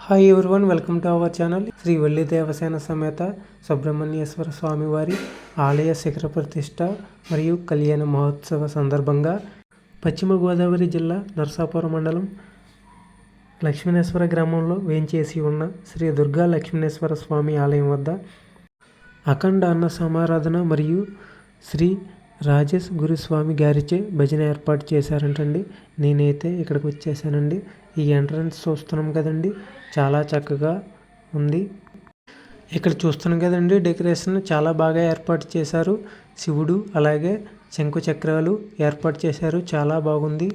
Hi everyone welcome to our channel Shri Valli Devasena సమేత సుబ్రహ్మణ్యేశ్వర స్వామివారి ఆలయ శిఖర ప్రతిష్ట మరియు కళ్యాణ మహోత్సవ సందర్భంగా పశ్చిమ గోదావరి జిల్లా నర్సాపురం మండలం లక్ష్మీనేశ్వర గ్రామంలో వేంచేసి ఉన్న శ్రీ దుర్గా లక్ష్మీనేశ్వర స్వామి ఆలయం వద్ద అఖండ అన్న సమారాధన మరియు శ్రీ రాజేష్ గురుస్వామి గారిచే భజన ఏర్పాటు చేశారంటండి. నేనైతే ఇక్కడికి వచ్చేసానండి. ఈ ఎంట్రన్స్ చూస్తున్నాం కదండి. చాలా చక్కగా ఉంది. ఇక్కడ చూస్తున్నాం కదండి డెకరేషన్ చాలా బాగా ఏర్పాటు చేశారు. శివుడు అలాగే శంకు చక్రాలు ఏర్పాటు చేశారు. చాలా బాగుంది.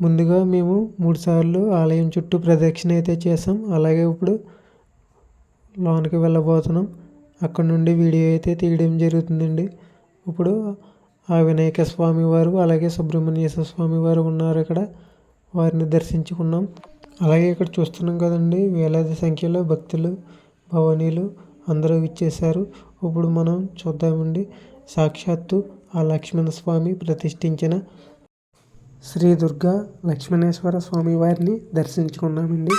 ముందుగా మేము మూడు సార్లు ఆలయం చుట్టూ ప్రదక్షిణ అయితే చేసాం అలాగే ఇప్పుడు లోనికి వెళ్ళబోతున్నాం. అక్కడ నుండి వీడియో అయితే తీయడం జరుగుతుందండి. ఇప్పుడు ఆ వినాయక స్వామి వారు అలాగే సుబ్రహ్మణ్యేశ్వర స్వామి వారు ఉన్నారు ఇక్కడ వారిని దర్శించుకున్నాం. అలాగే ఇక్కడ చూస్తున్నాం కదండి వేలాది సంఖ్యలో భక్తులు భవనీలు అందరూ ఇచ్చేశారు ఇప్పుడు మనం చూద్దామండి. సాక్షాత్తు ఆ లక్ష్మణ స్వామి ప్రతిష్ఠించిన శ్రీ దుర్గా లక్ష్మణేశ్వర స్వామి వారిని దర్శించుకున్నామండి.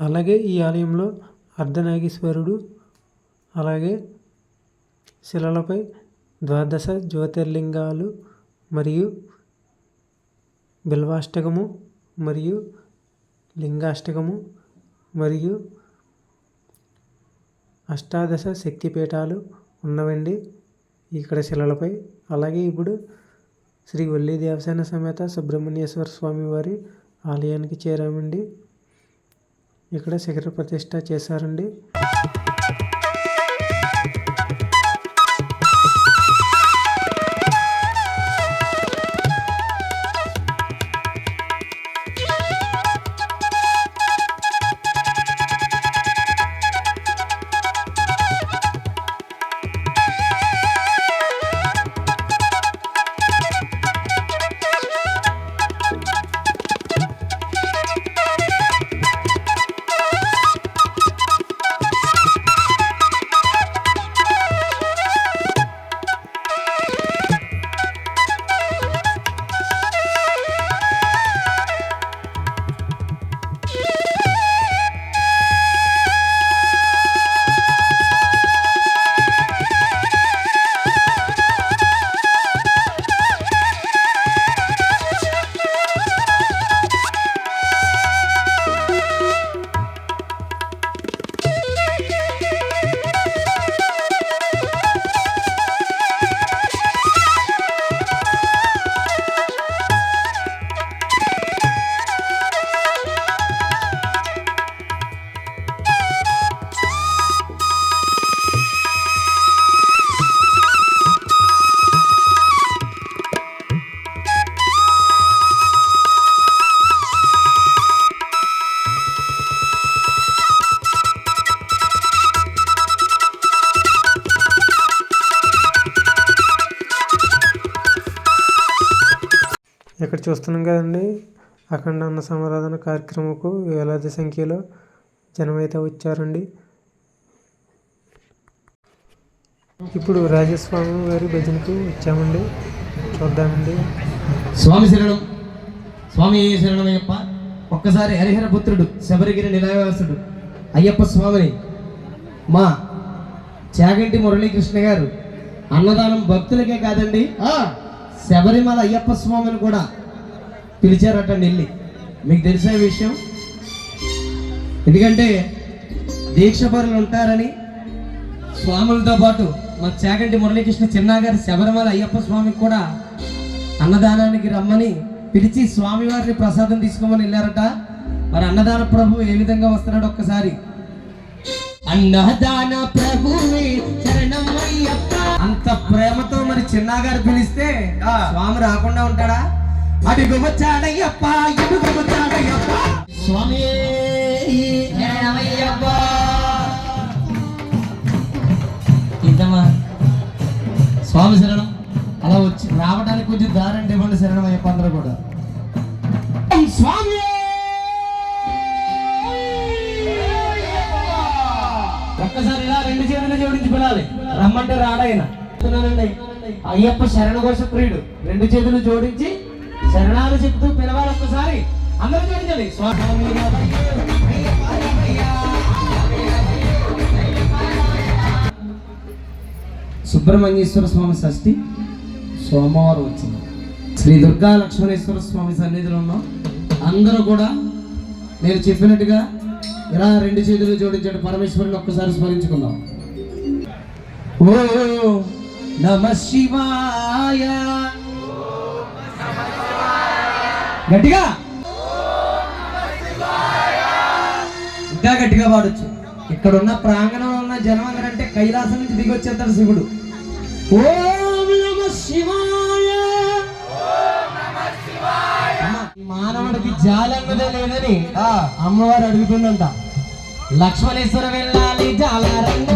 అలాగే ఈ ఆలయంలో అర్ధనాగేశ్వరుడు అలాగే శిలలపై ద్వాదశ జ్యోతిర్లింగాలు మరియు బిల్వాష్టకము మరియు లింగాష్టకము మరియు అష్టాదశ శక్తిపీఠాలు ఉన్నవండి ఇక్కడ శిలలపై. అలాగే ఇప్పుడు శ్రీ వల్లి దేవసేన సమేత సుబ్రహ్మణ్యేశ్వర స్వామి వారి ఆలయానికి చేరామండి. ఇక్కడ శిఖర ప్రతిష్ట చేశారండి. చూస్తున్నాం కదండి. అఖండ అన్న సమారాధన కార్యక్రమంకు వేలాది సంఖ్యలో జనమైతే వచ్చారండి. ఇప్పుడు రాజస్వామి వారి భజనకు వచ్చామండి. చూద్దామండి. స్వామి శరణం స్వామి శరణమయ్యప్ప ఒక్కసారి హరిహర పుత్రుడు శబరిగిరి నిలయవాసుడు అయ్యప్ప స్వామిని మా చాగంటి మురళీకృష్ణ గారు అన్నదానం భక్తులకే కాదండి శబరిమల అయ్యప్ప స్వామిని కూడా పిలిచారట వెళ్ళి మీకు తెలిసే విషయం? ఎందుకంటే దీక్షపరులు ఉంటారని స్వాములతో పాటు మా చాగంటి మురళీకృష్ణ చిన్నా గారి శబరిమల అయ్యప్ప స్వామికి కూడా అన్నదానానికి రమ్మని పిలిచి స్వామివారిని ప్రసాదం తీసుకోమని వెళ్ళారట. మరి అన్నదాన ప్రభు ఏ విధంగా వస్తున్నాడు ఒక్కసారి. అన్నదాన ప్రభువే అంత ప్రేమతో మరి చిన్నగారు పిలిస్తే స్వామి రాకుండా ఉంటాడా? అడుగు వచ్చాడయ్యప్ప ఇడుగు వచ్చాడయ్యప్ప. స్వామి స్వామి శరణం. అలా వచ్చి రావడానికి కొంచెం దారంటే ఇవ్వండి శరణం అయ్యప్ప అందరూ కూడా. స్వామి ఒక్కసారి ఇలా రెండు చేతులు జోడించి పిలాలి. రమ్మంటే రాడాయన చెప్తున్నానండి. అయ్యప్ప శరణ ఘోష ప్రియుడు. రెండు చేతులు జోడించి శరణాలు చెప్తూ పిలవాలి ఒక్కసారి. అందరూ జోడించండి స్వామి సుబ్రహ్మణ్యేశ్వర స్వామి షష్ఠి సోమవారం వచ్చింది. శ్రీ దుర్గా లక్ష్మణేశ్వర స్వామి సన్నిధిలో ఉన్నాం. అందరూ కూడా నేను చెప్పినట్టుగా ఇలా రెండు చేతులు జోడించాడు. పరమేశ్వరుని ఒక్కసారి స్మరించుకుందాం. ఓ నమ శివాయ. గట్టిగా. ఇంకా గట్టిగా పాడొచ్చు. ఇక్కడ ఉన్న ప్రాంగణంలో ఉన్న జనం అందరంటే కైలాసం నుంచి దిగి వచ్చేస్తాడు శివుడు. ఓం నమ శివాయ. మానవుడికి జాలి అన్నదే లేదని అమ్మవారు అడుగుతుందంట. లక్ష్మణేశ్వర వెళ్ళాలి జాలారంగ